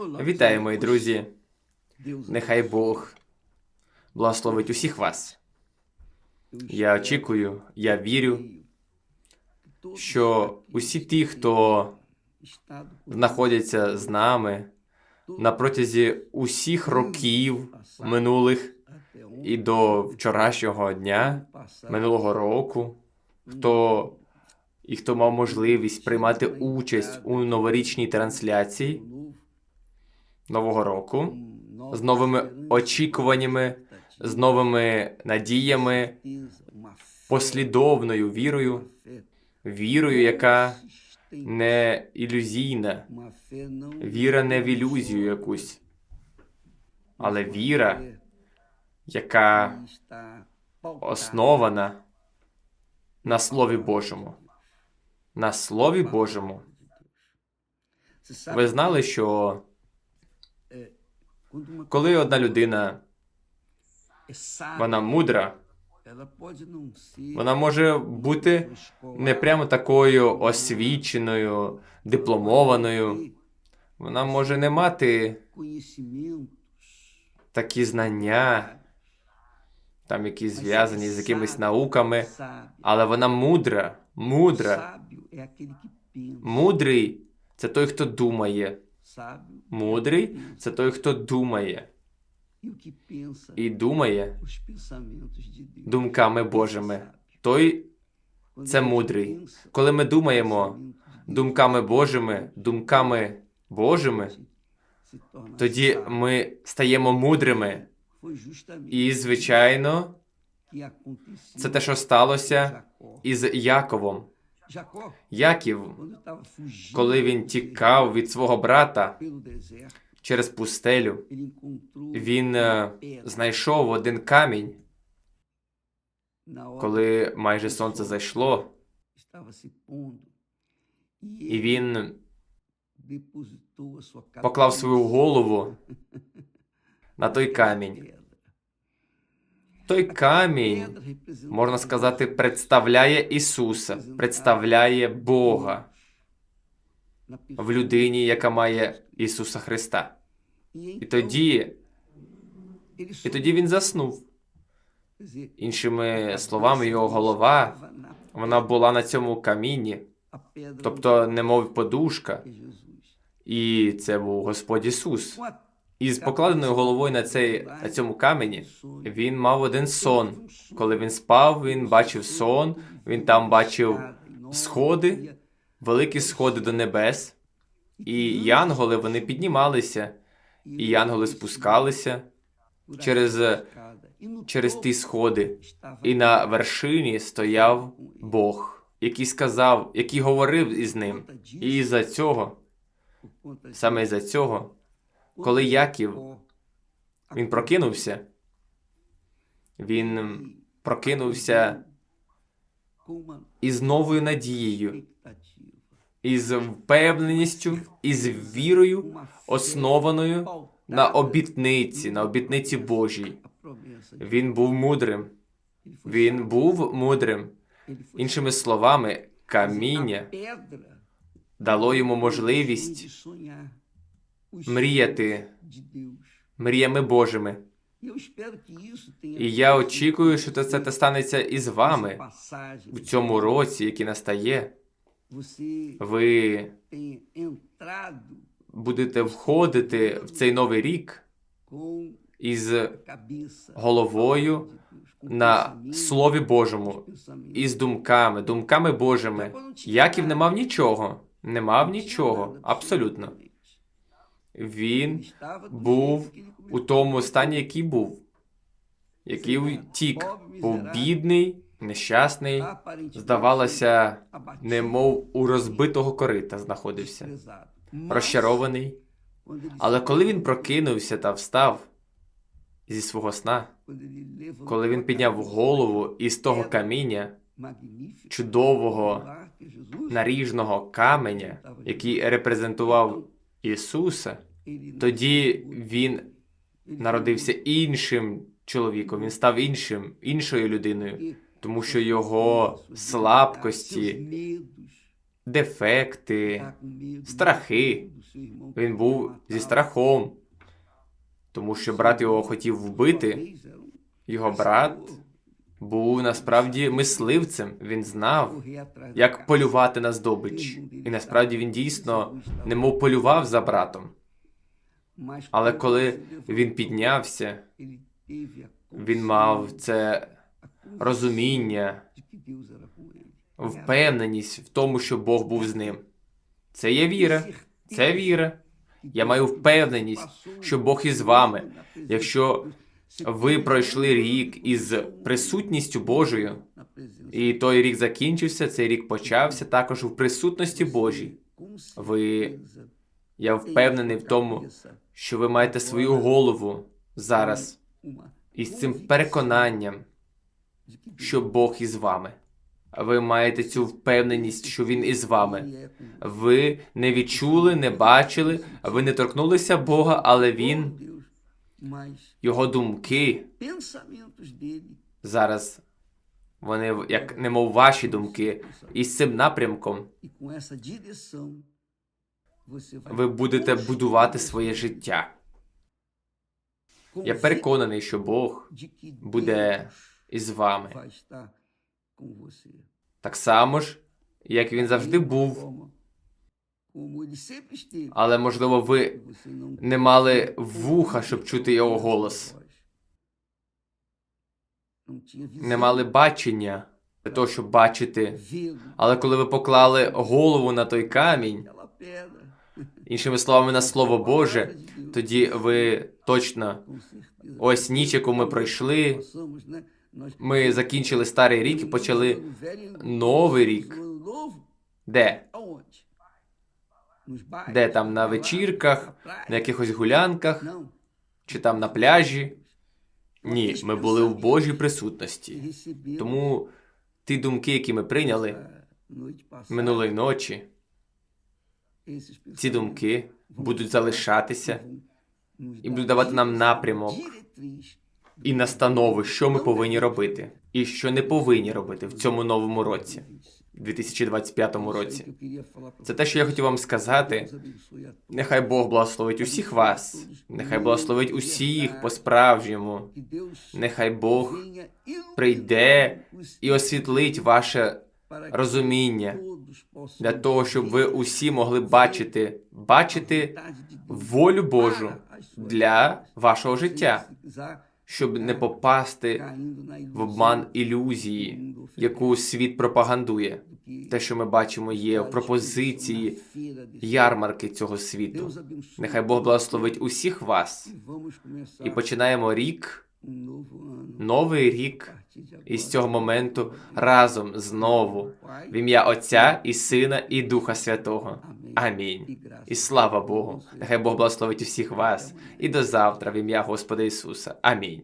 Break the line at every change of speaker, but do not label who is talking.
Вітаю, мої друзі. Нехай Бог благословить усіх вас. Я очікую, я вірю, що усі ті, хто знаходяться з нами на протязі усіх років минулих і до вчорашнього дня, минулого року, хто і хто мав можливість приймати участь у новорічній трансляції нового року з новими очікуваннями, з новими надіями, послідовною вірою, вірою, яка не ілюзійна, віра не в ілюзію якусь, але віра, яка основана на Слові Божому. На Слові Божому. Ви знали, що коли одна людина вона мудра, вона може бути не прямо такою освіченою, дипломованою. Вона може не мати такі знання, там які зв'язані з якимись науками, але вона мудра, мудра. Мудрий це той, хто думає. Мудрий це той, хто думає і думає думками Божими. Той це мудрий. Коли ми думаємо думками Божими, думками Божими, тоді ми стаємо мудрими. І, звичайно, це те, що сталося із Яковом. Яків, коли він тікав від свого брата через пустелю, він е, знайшов один камінь, коли майже сонце зайшло, і він поклав свою голову на той камінь. Той камінь, можна сказати, представляє Ісуса, представляє Бога в людині, яка має Ісуса Христа. І тоді, і тоді він заснув. Іншими словами, його голова вона була на цьому камінні, тобто, немов подушка, і це був Господь Ісус. І з покладеною головою на цей на цьому камені він мав один сон. Коли він спав, він бачив сон, він там бачив сходи, великі сходи до небес, і янголи вони піднімалися, і янголи спускалися через, через ті сходи. І на вершині стояв Бог, який сказав, який говорив із ним. І за цього, саме за цього. Коли Яків він прокинувся, він прокинувся із новою надією, із впевненістю, із вірою, основаною на обітниці, на обітниці Божій. Він був мудрим. Він був мудрим. Іншими словами, каміння дало йому можливість мріяти мріями Божими. І я очікую, що це те станеться із вами в цьому році, який настає. Ви будете входити в цей новий рік із головою на Слові Божому, із думками, думками Божими. Яків не мав нічого, не мав нічого, абсолютно. Він був у тому стані, який був, який втік, був бідний, нещасний, здавалося, немов у розбитого корита знаходився, розчарований. Але коли він прокинувся та встав зі свого сна, коли він підняв голову із того каміння, чудового наріжного каменя, який репрезентував Ісуса, тоді він народився іншим чоловіком, він став іншим, іншою людиною, тому що його слабкості, дефекти, страхи. Він був зі страхом, тому що брат його хотів вбити. Його брат був насправді мисливцем. Він знав, як полювати на здобич. І насправді він дійсно немов полював за братом. Але коли він піднявся, він мав це розуміння, впевненість в тому, що Бог був з ним. Це є віра. Це віра. Я маю впевненість, що Бог із вами. Якщо ви пройшли рік із присутністю Божою, і той рік закінчився, цей рік почався також у присутності Божій. Ви, я впевнений в тому, що ви маєте свою голову зараз із цим переконанням, що Бог із вами. Ви маєте цю впевненість, що Він із вами. Ви не відчули, не бачили, ви не торкнулися Бога, але Він, його думки зараз, вони як немов ваші думки, і з цим напрямком ви будете будувати своє життя. Я переконаний, що Бог буде із вами. Так само ж, як він завжди був, але можливо ви не мали вуха, щоб чути його голос, не мали бачення для того, щоб бачити. Але коли ви поклали голову на той камінь, іншими словами, на слово Боже, тоді ви точно ось ніч, яку ми пройшли. Ми закінчили старий рік і почали новий рік. Де? Де там на вечірках, на якихось гулянках чи там на пляжі? Ні, ми були в Божій присутності. Тому ті думки, які ми прийняли минулої ночі, ці думки будуть залишатися і будуть давати нам напрямок і настанови, що ми повинні робити, і що не повинні робити в цьому новому році, 2025 році. Це те, що я хотів вам сказати. Нехай Бог благословить усіх вас, нехай благословить усіх по-справжньому. Нехай Бог прийде і освітлить ваше розуміння для того, щоб ви усі могли бачити, бачити волю Божу для вашого життя, щоб не попасти в обман ілюзії, яку світ пропагандує. Те, що ми бачимо, є пропозиції ярмарки цього світу. Нехай Бог благословить усіх вас. І починаємо рік, новий рік, із цього моменту разом знову в ім'я Отця і Сина і Духа Святого. Амінь. І слава Богу. Нехай Бог благословить усіх вас. І до завтра в ім'я Господа Ісуса. Амінь.